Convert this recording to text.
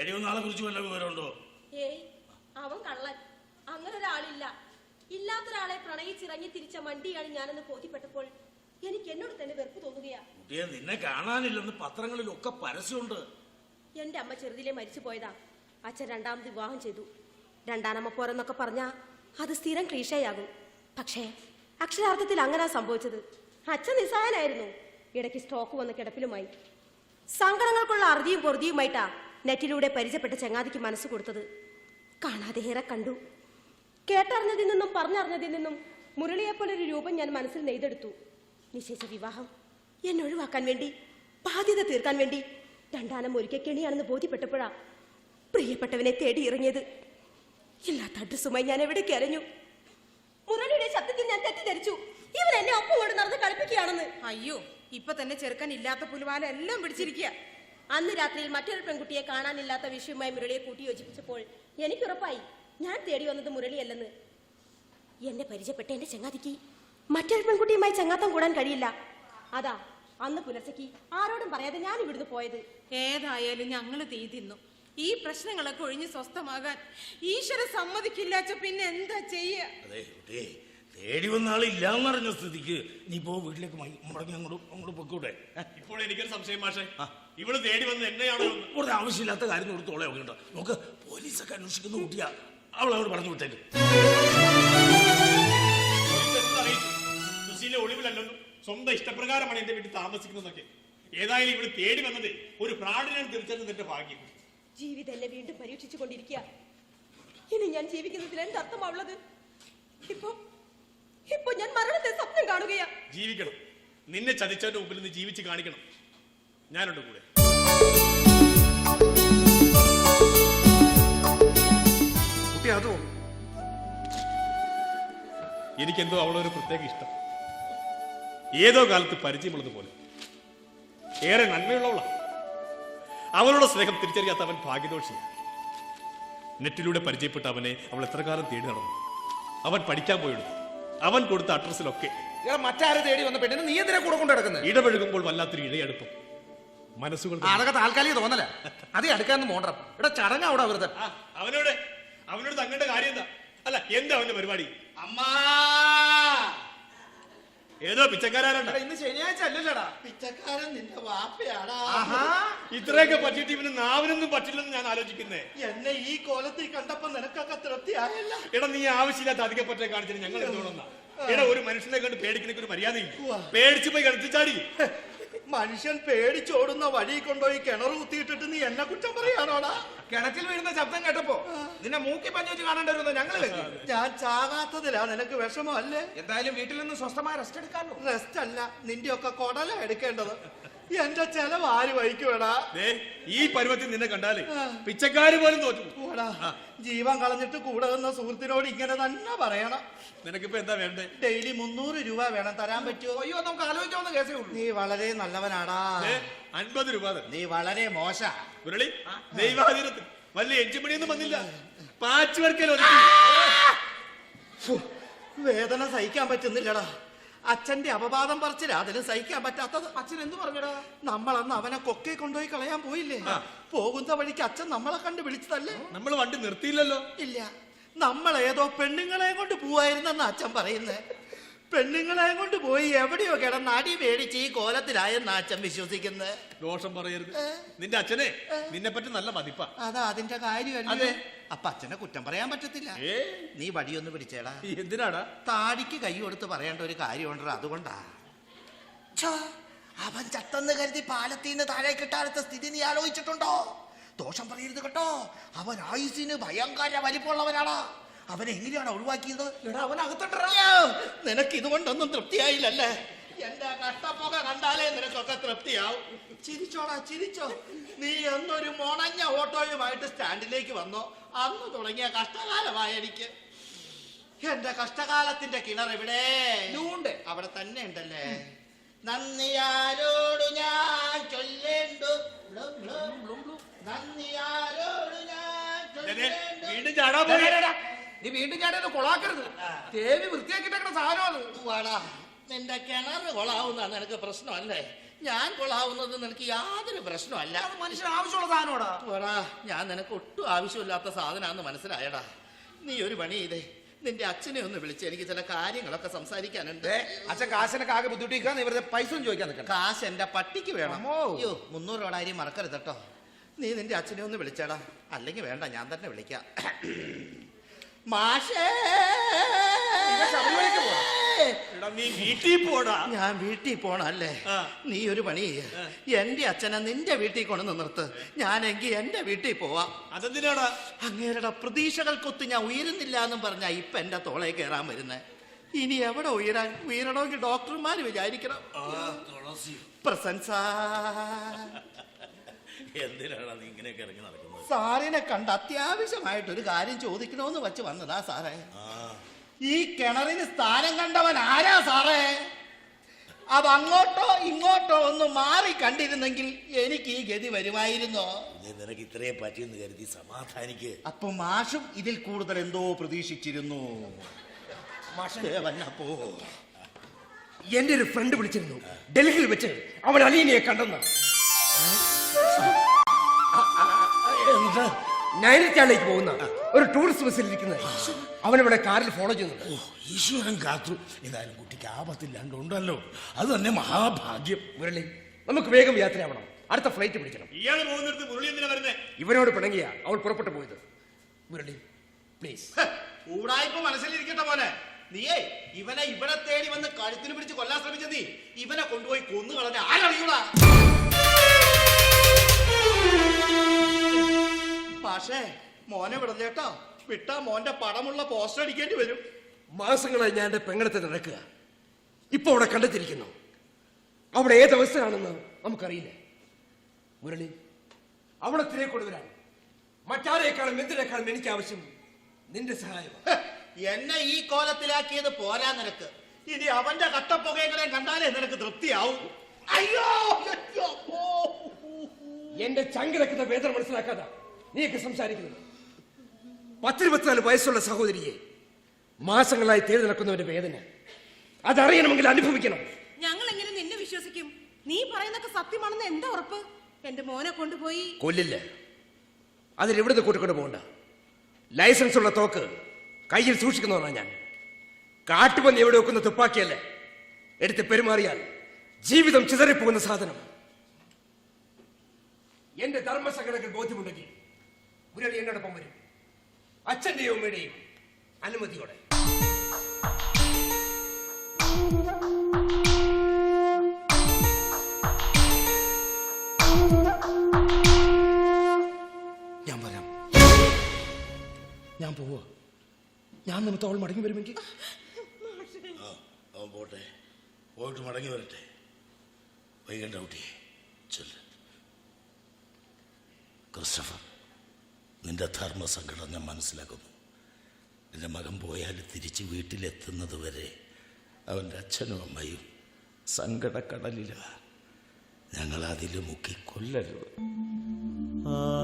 മറ്റേ നാളെ കുറിച്ച് വല്ല വിവരമുണ്ടോ? ഏയ് അവൻ കള്ളൻ. അങ്ങനെ ഒരാളില്ല. ഇല്ലാത്തൊരാളെ പ്രണയിച്ചിറങ്ങി തിരിച്ച മണ്ടിയാണ് ഞാനെന്ന് ബോധ്യപ്പെട്ടപ്പോൾ എനിക്ക് എന്നോട് തന്നെ വെറുപ്പ് തോന്നുകയാ. കുട്ടിയെ നിന്നെ കാണാനില്ലെന്ന് പത്രങ്ങളിലൊക്കെ പരസ്യമുണ്ട്. എന്റെ അമ്മ ചെറുതിലെ മരിച്ചു പോയതാ. അച്ഛൻ രണ്ടാമത് വിവാഹം ചെയ്തു. രണ്ടാനമ്മ പോരെന്നൊക്കെ പറഞ്ഞാ അത് സ്ഥിരം ക്ലീഷയാകും പക്ഷേ അക്ഷരാർത്ഥത്തിൽ അങ്ങനെ സംഭവിച്ചത്. അച്ഛൻ നിസ്സായനായിരുന്നു ഇടയ്ക്ക് സ്ട്രോക്ക് വന്ന് കിടപ്പിലുമായി. സങ്കടങ്ങൾക്കുള്ള അറുതിയും പൊറുതിയുമായിട്ടാ നെറ്റിലൂടെ പരിചയപ്പെട്ട ചങ്ങാതിക്ക് മനസ്സ് കൊടുത്തത് കാണാതെ ഏറെ കണ്ടു. കേട്ടറിഞ്ഞതിൽ നിന്നും പറഞ്ഞറിഞ്ഞതിൽ നിന്നും മുരളിയെപ്പോലെ ഒരു രൂപം ഞാൻ മനസ്സിൽ നെയ്തെടുത്തു. നിശ്ചയിച്ച വിവാഹം എന്നെ ഒഴിവാക്കാൻ വേണ്ടി ബാധ്യത തീർക്കാൻ വേണ്ടി രണ്ടാനം ഒരിക്കൽ കെണിയാണെന്ന് ബോധ്യപ്പെട്ടപ്പോഴാ പ്രിയപ്പെട്ടവനെ തേടി ഇറങ്ങിയത്. ഇല്ലാത്ത അഡ്രസ്സുമായി ഞാൻ എവിടെ അരഞ്ഞു മുരളിയുടെ ശബ്ദത്തിൽ ഞാൻ തെറ്റിദ്ധരിച്ചു. ഇവൻ എന്നെ ഒപ്പം കൊണ്ട് നടന്ന് കളിപ്പിക്കുകയാണെന്ന്. അയ്യോ ഇപ്പൊ തന്നെ ചെറുക്കൻ ഇല്ലാത്ത പുലുവാല എല്ലാം പിടിച്ചിരിക്കുക. അന്ന് രാത്രിയിൽ മറ്റൊരു പെൺകുട്ടിയെ കാണാനില്ലാത്ത വിഷയവുമായി മുരളിയെ കൂട്ടി യോജിപ്പിച്ചപ്പോൾ എനിക്കുറപ്പായി. ഞാൻ തേടി വന്നത് മുരളിയല്ലെന്ന്. എന്നെ പരിചയപ്പെട്ട എന്റെ ചങ്ങാതിക്ക് മറ്റൊരു പെൺകുട്ടിയുമായി ചങ്ങാത്തം കൂടാൻ കഴിയില്ല. അതാ അന്ന് പുലർച്ചയ്ക്ക് ആരോടും പറയാതെ ഞാൻ ഇവിടുന്ന് പോയത്. ഏതായാലും ഞങ്ങൾ തീ തിന്നു. ഈ പ്രശ്നങ്ങളൊക്കെ ഒഴിഞ്ഞ് സ്വസ്ഥമാകാൻ ഈശ്വര സമ്മതിക്കില്ലാച്ച പിന്നെ എന്താ ചെയ്യ? അതെ കുട്ടിയെ തേടി വന്ന ആളില്ല എന്നറിഞ്ഞ സ്ഥിതിക്ക് നീ പോ വീട്ടിലേക്ക് മുടങ്ങി അങ്ങോട്ട് അങ്ങോട്ട് പൊക്കൂടെ ഇപ്പോൾ എനിക്കൊരു സംശയം മാഷെ. ഇവൾ തേടി വന്ന് എന്നെയാണോ കൂടുതൽ ആവശ്യമില്ലാത്ത കാര്യം കൊടുത്തോളെ കേട്ടോ നമുക്ക് പോലീസൊക്കെ അന്വേഷിക്കുന്ന കുട്ടിയാ. അവൾ അവിടെ പറഞ്ഞു വിട്ടേക്ക്. ഒളിവിലല്ലോ അറിയിച്ചു സുശീല ഒളിവിലല്ലെന്നും സ്വന്തം ഇഷ്ടപ്രകാരമാണ് എന്റെ വീട്ടിൽ താമസിക്കുന്നതൊക്കെ ഏതായാലും ഇവൾ തേടി വന്നത് ഒരു പ്രാണിനാണ് തിരിച്ചറിഞ്ഞത് എന്റെ ഭാഗ്യം. ജീവിതം വീണ്ടും പരീക്ഷിച്ചു കൊണ്ടിരിക്കുക ഇനി ഞാൻ ജീവിക്കുന്നതിൽ എന്തർത്ഥമാവുള്ളത് ഇപ്പൊ ഇപ്പൊ ഞാൻ മരണത്തെ സ്വപ്നം കാണുകയാ. ജീവിക്കണം. നിന്നെ ചതിച്ചവന്റെ മുമ്പിൽ നിന്ന് ജീവിച്ച് കാണിക്കണം. ഞാനുണ്ട് കൂടെ. കുട്ടി അതോ എനിക്കെന്തോ അവളൊരു പ്രത്യേക ഇഷ്ടം. ഏതോ കാലത്ത് പരിചയമുള്ളത് പോലെ. ഏറെ നന്മയുള്ളവളാ. അവളുടെ സ്നേഹം തിരിച്ചറിയാത്ത അവൻ ഭാഗ്യദോഷിയാണ് നെറ്റിലൂടെ പരിചയപ്പെട്ട അവനെ അവൾ എത്ര കാലം തേടി നടന്നു. അവൻ പഠിക്കാൻ പോയെടുത്തു അവൻ കൊടുത്ത അഡ്രസ്സിലൊക്കെ. മറ്റാരും മറ്റാരെ തേടി വന്ന പെണ്ണിന് നീ എന്തിനാ കൂടെ കൊണ്ട് കിടക്കുന്നത് ഇടപഴകുമ്പോൾ വല്ലാത്തൊരു ഇഴയടുപ്പം. മനസ്സുകൾ. അതൊക്കെ താൽക്കാലിക തോന്നല. അത് അടുക്കാന്ന് മോണ്ടം ഇവിടെ ചടങ്ങ് അവിടെ വെറുതെ. ആ, അവനോട് അവനോട് തങ്ങളുടെ കാര്യം എന്താ? അല്ല എന്താ അവന്റെ പരിപാടി? അമ്മാ! ഏതോ പിച്ചക്കാരാരണ്ട ഇന്ന് ശനിയാഴ്ച അല്ലല്ലടാ പിച്ചക്കാരൻ നിന്റെ വാപ്പയാടാ. ആഹാ. ഇത്രയൊക്കെ പറ്റിയിട്ട് ഇവന് നാവിനൊന്നും പറ്റില്ലെന്ന് ഞാൻ ആലോചിക്കുന്നേ. എന്നെ ഈ കോലത്തിൽ കണ്ടപ്പോ നിനക്കൊക്കെ തൃപ്തിയായല്ല. എടാ നീ ആവശ്യമില്ലാത്ത പറ്റേ കാണിച്ചിട്ട് ഞങ്ങൾ എന്തുകൊണ്ടെന്നാ? എടാ ഒരു മനുഷ്യനെ കണ്ട് പേടിക്കുന്ന ഒരു മര്യാദയില്ല. പേടിച്ചു പോയി കിടത്തി ചാടി മനുഷ്യൻ പേടിച്ചോടുന്ന വഴി കൊണ്ടുപോയി കിണർ കുത്തിയിട്ടിട്ട് നീ എന്നെ കുറ്റം പറയാനോടാ? കിണറ്റിൽ വീഴുന്ന ശബ്ദം കേട്ടപ്പോ നിന്നെ മൂക്കി പഞ്ഞു വെച്ച് കാണേണ്ടി ഞങ്ങൾ ഞങ്ങൾ? ഞാൻ ചാകാത്തതിലാ നിനക്ക് വിഷമല്ലേ എന്തായാലും വീട്ടിൽ നിന്ന് സ്വസ്ഥമായ റെസ്റ്റ് എടുക്കാമല്ലോ. റെസ്റ്റ് അല്ല നിന്റെ ഒക്കെ കൊടല എടുക്കേണ്ടത്. എന്റെ ചെലവ് ആര് വഹിക്കുവേടാ ദേ, ഈ പരുവത്തിൽ നിന്നെ കണ്ടാലേ പിച്ചക്കാര് പോലും തോറ്റു. ജീവൻ കളഞ്ഞിട്ട് കൂടെ നിന്ന സുഹൃത്തിനോട് ഇങ്ങനെ തന്നെ പറയണം. നിനക്കിപ്പോ എന്താ വേണ്ടേ? ഡെയിലി മുന്നൂറ് രൂപ വേണം തരാൻ പറ്റുമോ? അയ്യോ നമുക്ക് ആലോചിക്കാവുന്ന കേസേ ഉള്ളൂ. നീ വളരെ നല്ലവനാടാ. ദേ, അൻപത് രൂപ തരാം. നീ വളരെ മോശ. മുരളി ദൈവാധീനത്തിൽ. വലിയ എഞ്ചിമണിയൊന്നും വന്നില്ല. പാച്ച് വർക്കൽ ഒതുക്കി വേദന സഹിക്കാൻ പറ്റുന്നില്ലടാ. അച്ഛന്റെ അപവാദം പറിച്ചില്ല അതിലും സഹിക്കാൻ പറ്റാത്തത്. അച്ഛൻ എന്ത് പറഞ്ഞടാ? നമ്മളന്ന് അവനെ കൊക്കെ കൊണ്ടുപോയി കളയാൻ പോയില്ലേ? പോകുന്ന വഴിക്ക് അച്ഛൻ നമ്മളെ കണ്ട് വിളിച്ചതല്ലേ? നമ്മൾ വണ്ടി നിർത്തിയില്ലല്ലോ. ഇല്ല. നമ്മൾ ഏതോ പെണ്ണുങ്ങളെ കൊണ്ട് പോവായിരുന്നെന്ന് അച്ഛൻ പറയുന്നേ. പെണ്ണുങ്ങളെ കൊണ്ട് പോയി എവിടെയോ കിടന്ന് അടി മേടിച്ച് ഈ കോലത്തിലായെന്ന് അച്ഛൻ വിശ്വസിക്കുന്നത് ദോഷം പറയരുത്. നിന്റെ അച്ഛനെ നിന്നെ പറ്റി നല്ല മതിപ്പാ. അതാ അതിന്റെ കാര്യമല്ലേ? അതെ. അപ്പൊ അച്ഛനെ കുറ്റം പറയാൻ പറ്റത്തില്ല. നീ വടിയൊന്ന് പിടിച്ചേടാ. എന്തിനാടാ? താടിക്ക് കൈ കൊടുത്ത് പറയേണ്ട ഒരു കാര്യമുണ്ടോ അതുകൊണ്ടാ. അവൻ ചത്തെന്ന് കരുതി പാലത്തിൽ നിന്ന് താഴെ കിട്ടാത്ത സ്ഥിതി നീ ആലോചിച്ചിട്ടുണ്ടോ? ദോഷം പറയരുത് കേട്ടോ. അവൻ ആയുസിന് ഭയങ്കര വലിപ്പമുള്ളവനാണ് അവൻ എങ്ങനെയാണ് ഒഴിവാക്കിയത്? എടാ അവൻ അകത്തട്ടറാ നിനക്ക് ഇതുകൊണ്ടൊന്നും തൃപ്തിയായില്ലല്ലേ? എന്റെ കഷ്ടപ്പുക കണ്ടാലേ നിനക്കൊക്കെ തൃപ്തിയാവും. ചിരിച്ചോടാ ചിരിച്ചോ. നീ എന്നൊരു മുണഞ്ഞ ഓട്ടോയുമായിട്ട് സ്റ്റാൻഡിലേക്ക് വന്നോ. അന്ന് തുടങ്ങിയ കഷ്ടകാലമായ എനിക്ക്. എന്റെ കഷ്ടകാലത്തിന്റെ കിണർ ഇവിടെ ഉണ്ട്. അവിടെ തന്നെ ഉണ്ടല്ലേ. നന്ദിയാരോട് ഞാൻ ചൊല്ലേണ്ടു. ബ്ലും, ബ്ലും, ബ്ലും, ബ്ലും. നന്ദിയാരോട് ഞാൻ ചൊല്ലേണ്ടു. വീണ്ടും ചാടാ. നീ വീണ്ടും ചാടിയത് കൊളാക്കരുത്. തേവി വൃത്തിയാക്കിട്ടേക്കണ സാധനം അത്. വാടാ നിന്റെ കിണറ് കൊളാവുന്നതാണ് നിനക്ക് പ്രശ്നമല്ലേ? ഞാൻ കൊളാവുന്നത് നിനക്ക് യാതൊരു പ്രശ്നമല്ല. അത് മനുഷ്യന് ആവശ്യമുള്ള സാധനമാടാ പോടാ ഞാൻ നിനക്ക് ഒട്ടും ആവശ്യമില്ലാത്ത സാധനമാണെന്ന് മനസ്സിലായടാ. നീ ഒരു പണി ചെയ്തേ. നിന്റെ അച്ഛനെ ഒന്ന് വിളിച്ച് എനിക്ക് ചില കാര്യങ്ങളൊക്കെ സംസാരിക്കാനുണ്ട്. അച്ഛൻ കാശിനൊക്കെ ആകെ ബുദ്ധിമുട്ടിക്കാൻ നീ വെറുതെ പൈസ ചോദിക്കാൻ നിൽക്കണം കാശ് എന്റെ പട്ടിക്ക് വേണം. അയ്യോ മുന്നൂറ് രൂപ മറക്കരുത് കേട്ടോ. നീ നിന്റെ അച്ഛനെ ഒന്ന് വിളിച്ചേടാ. അല്ലെങ്കിൽ വേണ്ട ഞാൻ തന്നെ വിളിക്കാം. മാഷേ. നീ വീട്ടിൽ പോടാ. ഞാൻ വീട്ടിൽ പോണല്ലേ? നീ ഒരു പണി. എന്റെ അച്ഛനെ നിന്റെ വീട്ടിൽ കൊണ്ടുവന്ന് നിർത്ത്. ഞാനെങ്കിൽ എന്റെ വീട്ടിൽ പോവാം. അതെന്തിനാടാ? അങ്ങേരുടെ പ്രതീക്ഷകൾക്കൊത്ത് ഞാൻ ഉയരുന്നില്ല എന്നും പറഞ്ഞാ ഇപ്പൊ എന്റെ തോളെ കയറാൻ വരുന്നേ. ഇനി എവിടെ ഉയരാൻ? ഉയരണമെങ്കിൽ ഡോക്ടർമാര് വിചാരിക്കണം. പ്രസൻസാ എന്തിനാണ് നീ ഇങ്ങനെയൊക്കെ ഇറങ്ങി നടക്കുന്നത്? സാറിനെ കണ്ട് അത്യാവശ്യമായിട്ട് ഒരു കാര്യം ചോദിക്കണമെന്ന് വെച്ച് വന്നതാ സാറേ. ഈ കിണറിന് സ്ഥാനം കണ്ടവൻ ആരാ സാറേ? അത് അങ്ങോട്ടോ ഇങ്ങോട്ടോ ഒന്ന് മാറി കണ്ടിരുന്നെങ്കിൽ എനിക്ക് ഈ ഗതി വരുമായിരുന്നോ? നിനക്ക് ഇത്രയും പറ്റിയെന്ന് കരുതി സമാധാനിക്ക്. അപ്പൊ മാഷും ഇതിൽ കൂടുതൽ എന്തോ പ്രതീക്ഷിച്ചിരുന്നു. എന്റെ ഒരു ഫ്രണ്ട് വിളിച്ചിരുന്നു. ഡൽഹിയിൽ വെച്ച് അവൻ അലീനയെ കണ്ടെന്ന്. എന്താ നൈനിറ്റാളിലേക്ക് പോകുന്ന ഒരു ടൂറിസ്റ്റ് ബസ്സിൽ ഇരിക്കുന്നത് അവനിവിടെ കാറിൽ ഫോളോ ചെയ്യുന്നുണ്ട് ഓ ഈശ്വരൻ കാത്തു ഏതായാലും കുട്ടിക്ക് ആപത്തില്ലാണ്ടുണ്ടല്ലോ അത് തന്നെ മഹാഭാഗ്യം മുരളി നമുക്ക് വേഗം യാത്രയാവണം അടുത്ത ഫ്ലൈറ്റ് പിടിക്കണം ഇയാൾ പോകുന്നിടത്ത് മുരളി എന്തിനാ വരുന്നേ ഇവനോട് പിണങ്ങിയ അവൾ പുറപ്പെട്ടു പോയത് മുരളി പ്ലീസ് ഊടായ്പ മനസ്സിലിരിക്കട്ടെ മോനെ നീയേ ഇവനെ ഇവിടെ തേടി വന്ന് കഴുത്തിന് പിടിച്ച് കൊല്ലാൻ നീ ഇവനെ കൊണ്ടുപോയി കൊന്നു കളഞ്ഞ ആരറിയൂടാ പക്ഷേ മോനെ വിടല്ലേട്ടോ വിട്ടാ മോന്റെ പടമുള്ള പോസ്റ്റർ അടിക്കേണ്ടി വരും. മാസങ്ങളായി ഞാൻ എന്റെ പെങ്ങളത്തെ നടക്കുക. ഇപ്പൊ അവിടെ കണ്ടെത്തിയിരിക്കുന്നു. അവിടെ ഏത് അവസ്ഥയാണെന്ന് നമുക്കറിയില്ല. മുരളി അവിടെ തിരെ കൊണ്ടുവരാൻ മറ്റാരേക്കാളും എന്തിനേക്കാളും എനിക്ക് ആവശ്യം നിന്റെ സഹായം. എന്നെ ഈ കോലത്തിലാക്കിയത് പോരാ നിനക്ക്. ഇനി അവന്റെ കട്ടപ്പുകകളെ കണ്ടാലേ നിനക്ക് തൃപ്തിയാവും. അയ്യോ. എന്റെ ചങ്കിലക്കുന്ന വേദന മനസ്സിലാക്കാതാ. നീയൊക്കെ സംസാരിക്കുന്നത്. പത്തിരുപത്തിനാല് വയസ്സുള്ള സഹോദരിയെ മാസങ്ങളായി തേടി നടക്കുന്നവന്റെ വേദന. അതറിയണമെങ്കിൽ അനുഭവിക്കണം. ഞങ്ങൾ എങ്ങനെ നിന്നെ വിശ്വസിക്കും? നീ പറയുന്നൊക്കെ സത്യമാണെന്ന് എന്താ ഉറപ്പ്? എന്റെ മോനെ കൊണ്ടുപോയി. കൊല്ലില്ല. അതിൽ ഇവിടുന്ന് കൂട്ടിക്കൊണ്ട് പോകണ്ട? ലൈസൻസ് ഉള്ള തോക്ക് കയ്യിൽ സൂക്ഷിക്കുന്നവനാണ് ഞാൻ. കാട്ടുപന്നി എവിടെ വെക്കുന്ന തുപ്പാക്കിയല്ലേ? എടുത്ത് പെരുമാറിയാൽ ജീവിതം ചിതറിപ്പോകുന്ന സാധനം. എന്റെ ധർമ്മസംഘടനകൾ ബോധ്യമുണ്ടെങ്കിൽ മുരളി എന്നോടൊപ്പം വരും. അച്ഛന്റെയും അമ്മയുടെയും അനുമതിയോടെ. ഞാൻ വരാം. ഞാൻ പോവുക. ഞാൻ നിമിത്തം അവൾ മടങ്ങി വരുമെങ്കിൽ. അവൻ പോട്ടെ. പോയിട്ട് മടങ്ങി വരട്ടെ. വൈകണ്ട കുട്ടിയെ. ചൊല്ല്. ക്രിസ്റ്റഫർ നിന്റെ ധർമ്മസങ്കടം ഞാൻ മനസ്സിലാക്കുന്നു. നിന്റെ മകൻ പോയാൽ തിരിച്ച് വീട്ടിലെത്തുന്നത് വരെ അവന്റെ അച്ഛനും അമ്മയും സങ്കടക്കടലിലാണ് ഞങ്ങളതിൽ മുക്കിക്കൊല്ലരുത്. മുക്കി കൊല്ലരുത് ആ